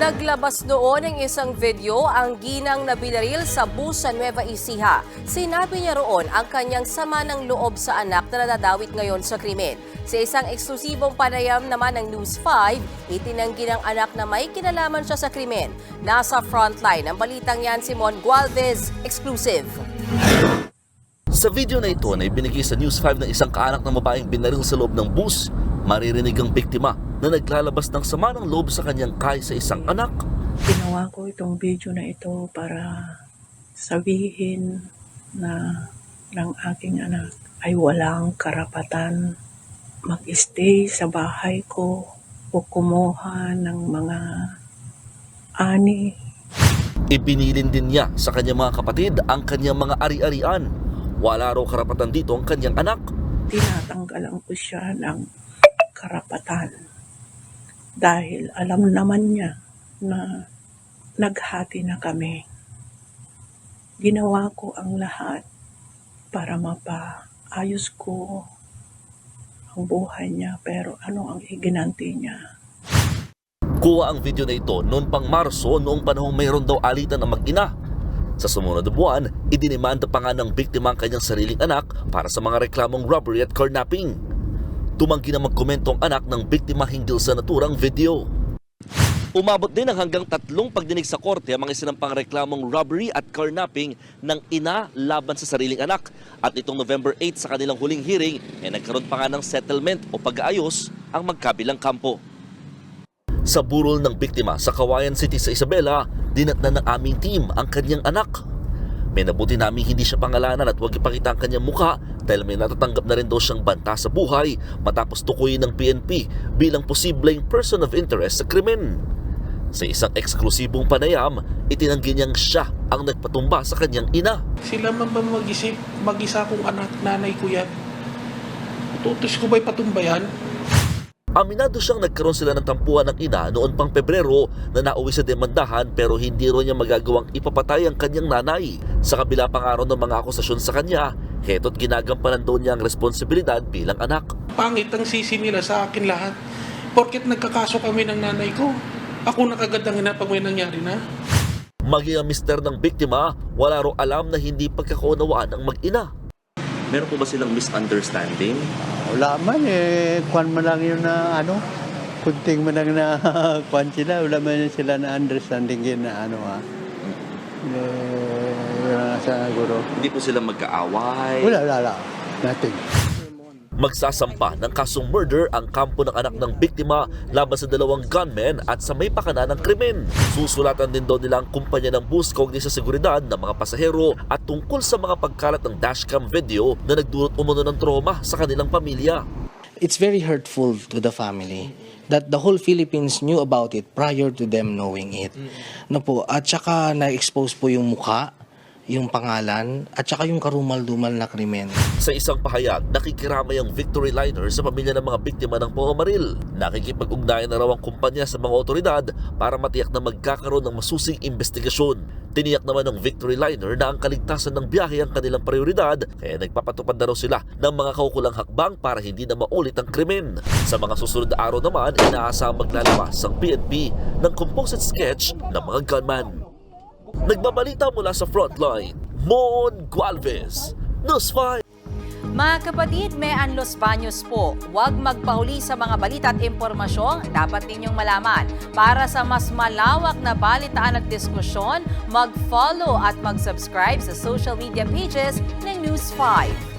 Naglabas doon ng isang video ang ginang na binaril sa bus sa Nueva Ecija. Sinabi niya roon ang kanyang sama ng loob sa anak na nadadawit ngayon sa krimen. Sa isang eksklusibong panayam naman ng News 5, itinanggi ng anak na may kinalaman siya sa krimen. Nasa frontline ng balitang yan si Mon Gualvez, exclusive. Sa video na ito na ibinigay sa News 5 ng isang kaanak ng babaeng binaril sa loob ng bus, maririnig ang biktima na naglalabas ng sama ng loob sa kanyang kay sa isang anak. Ginawa ko itong video na ito para sabihin na ng aking anak ay walang karapatan mag-stay sa bahay ko o kumuha ng mga ani. Ibinilin din niya sa kanyang mga kapatid ang kanyang mga ari-arian. Wala raw karapatan dito ang kanyang anak. Tinatanggalan ko siya ng karapatan dahil alam naman niya na naghati na kami. Ginawa ko ang lahat para mapaayos ko ang buhay niya pero ano ang iginanti niya? Kuha ang video na ito noon pang Marso noong panahong mayroon daw alitan ng mag-ina. Sa sumunod na buwan, idinimanda pa nga ng biktima ang kanyang sariling anak para sa mga reklamong robbery at kidnapping. Tumanggi na magkomento ang anak ng biktima hinggil sa naturang video. Umabot din ang hanggang tatlong pagdinig sa korte ang mga sinampang reklamong robbery at kidnapping ng ina laban sa sariling anak. At itong November 8 sa kanilang huling hearing, eh nagkaroon pa nga ng settlement o pag-aayos ang magkabilang kampo. Sa burol ng biktima sa Kawayan City sa Isabela, dinatnan ng aming team ang kanyang anak. May nabuti namin hindi siya pangalanan at huwag ipakita ang kanyang muka dahil may natatanggap na rin daw siyang banta sa buhay matapos tukuyin ng PNP bilang posibleng person of interest sa krimen. Sa isang eksklusibong panayam, itinanggi niyang siya ang nagpatumba sa kanyang ina. Sila man ba mag-isip, mag-isa kong anak, nanay ko yan. Tutos ko ba'y patumbayan? Aminado siyang nagkaroon sila ng tampuhan ng ina noon pang Pebrero na nauwi sa demandahan pero hindi rin niya magagawang ipapatay ang kanyang nanay. Sa kabila pang araw ng mga akusasyon sa kanya, heto't ginagampanan daw niya ang responsibilidad bilang anak. Pangit ang sisi nila sa akin lahat. Porket nagkakaso kami ng nanay ko. Ako nakagad ang ina pag may nangyari na. Maging ang mister ng biktima, wala raw alam na hindi pagkakaunawaan ang mag-ina. Meron po ba silang misunderstanding? Wala man eh, kwan man lang yun na ano, kunting man lang na kwan sila, wala man yun sila na understanding yun na ano ha. Eh, wala sa guro. Hindi po sila magkaaway? Wala, wala, wala. Nothing. Magsasampa ng kasong murder ang kampo ng anak ng biktima laban sa dalawang gunmen at sa may pakana ng krimen. Susulatan din daw nila ang kumpanya ng bus kaugnay sa seguridad ng mga pasahero at tungkol sa mga pagkalat ng dashcam video na nagdulot umano ng trauma sa kanilang pamilya. it's very hurtful to the family that the whole Philippines knew about it prior to them knowing it. No po, at saka na-expose po yung mukha, yung pangalan, at saka yung karumal-dumal na krimen. Sa isang pahayag, nakikiramay ang Victory Liner sa pamilya ng mga biktima ng pamamaril. Nakikipag-ugnayan na raw ang kumpanya sa mga otoridad para matiyak na magkakaroon ng masusing investigasyon. Tiniyak naman ng Victory Liner na ang kaligtasan ng biyahe ang kanilang prioridad kaya nagpapatupad na raw sila ng mga kaukulang hakbang para hindi na maulit ang krimen. Sa mga susunod na araw naman, inaasahang maglalabas ang PNP ng composite sketch ng mga gunman. Nagbabalita mula sa frontline, Mon Gualvez, News 5. Mga kapatid, may Los Baños po. Huwag magpahuli sa mga balita at impormasyong dapat ninyong malaman. Para sa mas malawak na balitaan at diskusyon, mag-follow at mag-subscribe sa social media pages ng News 5.